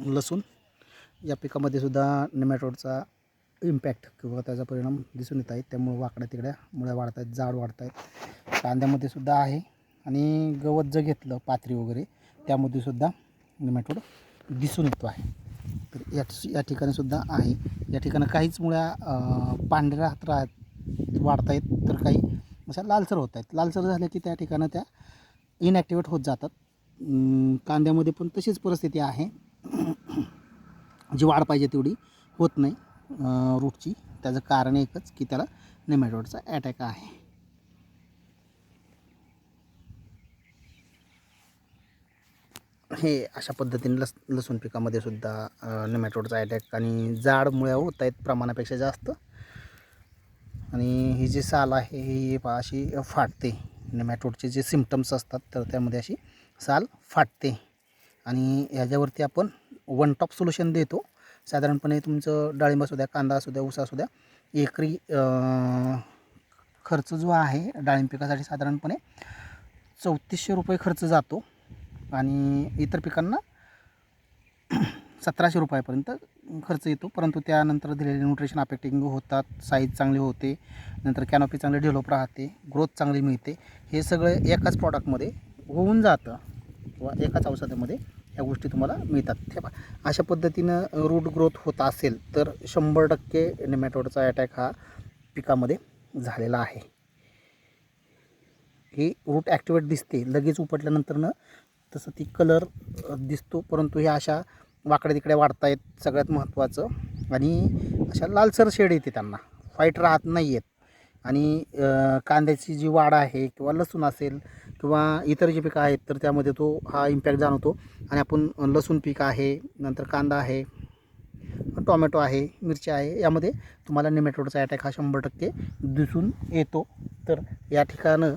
लसूण या पिकामध्ये सुद्धा नेमॅटोडचा इम्पॅक्ट किंवा त्याचा परिणाम दिसून येत आहे. त्यामुळे वाकड्या तिकड्या मुळ्या वाढत आहेत जाड वाढत आहेत. कांद्यामध्ये सुद्धा आहे. आणि गवत जर घेतलं पाथरी वगैरे त्यामध्ये सुद्धा नेमॅटोड दिसून येतो आहे. तर या या ठिकाणी सुद्धा आहे. या ठिकाणी काहीच मुळ्या पांढऱ्या पांढऱ्या राहत वाढत आहेत तर काही अशा लालसर होत आहेत. लालसर झाल्या की त्या ठिकाणं त्या इनॲक्टिवेट होत जातात. कांद्यामध्ये पण तशीच परिस्थिती आहे. जी वाढ पाहिजे तेवढी होत नाही रूटची त्याचं कारण एकच की त्याला नेमॅटोडचा अटॅक आहे. हे अशा पद्धतीने लस लसूण पिकामध्ये सुद्धा नेमॅटोडचा अटॅक आणि जाड मुळ्या होत आहेत प्रमाणापेक्षा जास्त. आणि ही जी साल आहे ही अशी फाटते. नेमॅटोडचे जे सिमटम्स असतात तर त्यामध्ये अशी साल फाटते. आणि ह्याच्यावरती आपण वन टॉप सोल्युशन देतो. साधारणपणे तुमचं डाळिंब असू द्या कांदा असू द्या ऊस असू द्या एकरी खर्च जो आहे डाळिंब पिकासाठी साधारणपणे चौतीसशे रुपये खर्च जातो. आणि इतर पिकांना सतराशे रुपयापर्यंत खर्च येतो. परंतु त्यानंतर दिलेले न्यूट्रिशन अफेक्टिंग होतात साईज चांगली होते नंतर कॅनॉपी चांगली डेव्हलप राहते ग्रोथ चांगली मिळते. हे सगळं एकाच प्रॉडक्टमध्ये होऊन जातं. किंवा एकाच औषधामध्ये ह्या गोष्टी तुम्हाला मिळतात. ठेवा अशा पद्धतीनं रूट ग्रोथ होत असेल तर शंभर टक्के नेमॅटोडचा अटॅक हा पिकामध्ये झालेला आहे. ही रूट ॲक्टिवेट दिसते लगेच उपटल्यानंतरनं तसं ती कलर दिसतो परंतु ह्या अशा वाकड्या तिकडे वाढतायत सगळ्यात महत्त्वाचं आणि अशा लालसर शेड येते त्यांना. फाईट राहत नाही आहेत आणि कांद्याची जी वाढ आहे किंवा लसूण असेल किंवा इतर जे पिकं आहेत तर त्यामध्ये तो हा इम्पॅक्ट जाणवतो. आणि आपण लसूण पीक आहे नंतर कांदा आहे टॉमॅटो आहे मिरची आहे यामध्ये तुम्हाला निमेटोडचा अटॅक हा शंभर टक्के दिसून येतो. तर या ठिकाणं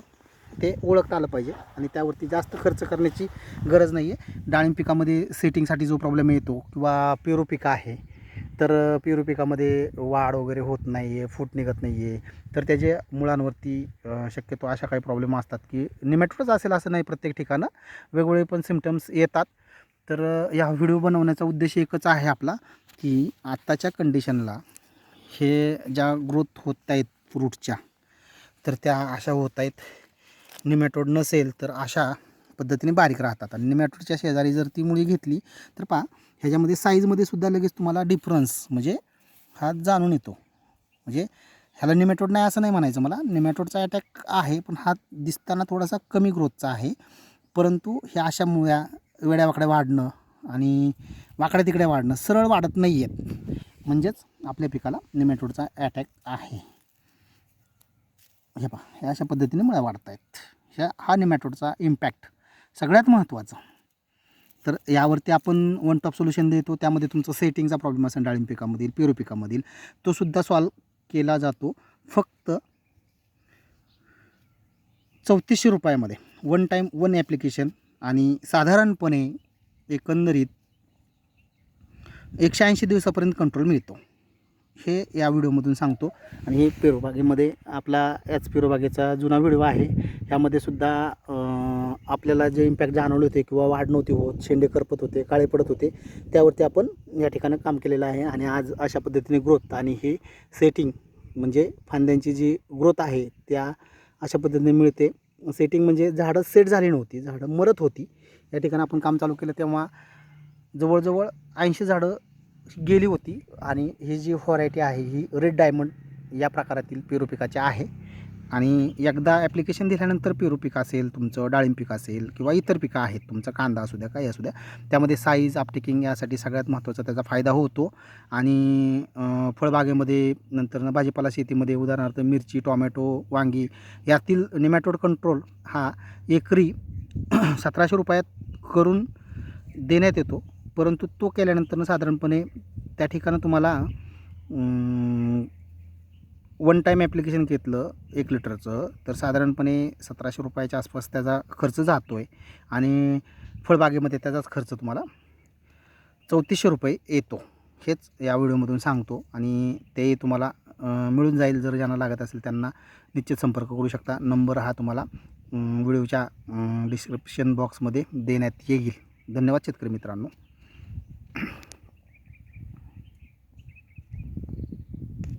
ते ओळखता आलं पाहिजे आणि त्यावरती जास्त खर्च करण्याची गरज नाही आहे डाळिंब पिकामध्ये सेटिंगसाठी जो प्रॉब्लेम येतो किंवा पेरू पिकं आहे तर पेरू पिकामध्ये वाढ वगैरे होत नाही आहे फूट निघत नाही आहे तर त्याचे मुळांवरती शक्यतो अशा काही प्रॉब्लेम असतात की निमॅटोडच असेल असं नाही प्रत्येक ठिकाणं. वेगवेगळे पण सिमटम्स येतात. तर या व्हिडिओ बनवण्याचा उद्देश एकच आहे आपला की आत्ताच्या कंडिशनला हे ज्या ग्रोथ होत आहेत फ्रूटच्या तर त्या अशा होत आहेत. निमॅटोड नसेल तर अशा पद्धतीने बारीक राहतात. आणि निमॅटोडच्या शेजारी जर ती मुळी घेतली तर पहा ह्याच्यामध्ये साईजमध्ये सुद्धा लगेच तुम्हाला डिफरन्स म्हणजे हा जाणून येतो. म्हणजे ह्याला निमॅटोड नाही असं नाही म्हणायचं मला. निमॅटोडचा अटॅक आहे पण हा दिसताना थोडासा कमी ग्रोथचा आहे. परंतु ह्या अशा मुळ्या वेड्या वाकड्या वाढणं आणि वाकड्या तिकड्या वाढणं सरळ वाढत नाही आहेत म्हणजेच आपल्या पिकाला निमॅटोडचा अटॅक आहे. हे पहा ह्या अशा पद्धतीने मुळ्या वाढत आहेत ह्या हा निमॅटोडचा इम्पॅक्ट सगळ्यात महत्त्वाचा तर यावरती आपण वन टॉप सोल्युशन देतो. त्यामध्ये तुमचं सेटिंगचा प्रॉब्लेम असेल डाळिंब पिकामधील पेरू पिकामधील तो सुद्धा सॉल्व केला जातो. फक्त चौतीसशे रुपयामध्ये. वन टाईम वन ॲप्लिकेशन आणि साधारणपणे एकंदरीत एकशे ऐंशी दिवसापर्यंत कंट्रोल मिळतो. हे या व्हिडिओमधून सांगतो. आणि हे पेरूबागेमध्ये आपला याच पेरूबागेचा जुना व्हिडिओ आहे. ह्यामध्ये सुद्धा आपल्याला जे इम्पॅक्ट जाणवले होते किंवा वाढ नव्हती होत शेंडे करपत होते काळे पडत होते त्यावरती आपण या ठिकाणी काम केलेलं आहे आणि आज अशा पद्धतीने ग्रोथ आणि ही सेटिंग म्हणजे फांद्यांची जी ग्रोथ आहे त्या अशा पद्धतीने मिळते. सेटिंग म्हणजे झाडं सेट झाली नव्हती झाडं मरत होती. या ठिकाणी आपण काम चालू केलं तेव्हा जवळजवळ ऐंशी झाडं गेली होती आणि ही जी व्हरायटी आहे ही रेड डायमंड या प्रकारातील पेरू पिकाची आहे. आणि एकदा ॲप्लिकेशन दिल्यानंतर पेरू पीक असेल तुमचं डाळिंब पीक असेल किंवा इतर पिकं आहेत तुमचा कांदा असू द्या काही असू द्या त्यामध्ये साईज अपटेकिंग यासाठी सगळ्यात महत्त्वाचा त्याचा फायदा होतो. आणि फळबागेमध्ये नंतर भाजीपाला शेतीमध्ये उदाहरणार्थ मिरची टॉमॅटो वांगी यातील निमॅटोड कंट्रोल हा एकरी सतराशे रुपयात करून देण्यात येतो. परंतु तो केल्यानंतर साधारणपणे त्या ठिकाणी तुम्हाला वन टाईम ॲप्लिकेशन घेतलं एक लिटरचं तर साधारणपणे सतराशे रुपयाच्या आसपास त्याचा खर्च जातो आहे आणि फळबागेमध्ये त्याचाच खर्च तुम्हाला चौतीसशे रुपये येतो. हेच या व्हिडिओमधून सांगतो आणि ते तुम्हाला मिळून जाईल जर ज्यांना लागत असेल त्यांना निश्चित संपर्क करू शकता. नंबर हा तुम्हाला व्हिडिओच्या डिस्क्रिप्शन बॉक्समध्ये देण्यात येईल. धन्यवाद शेतकरी मित्रांनो.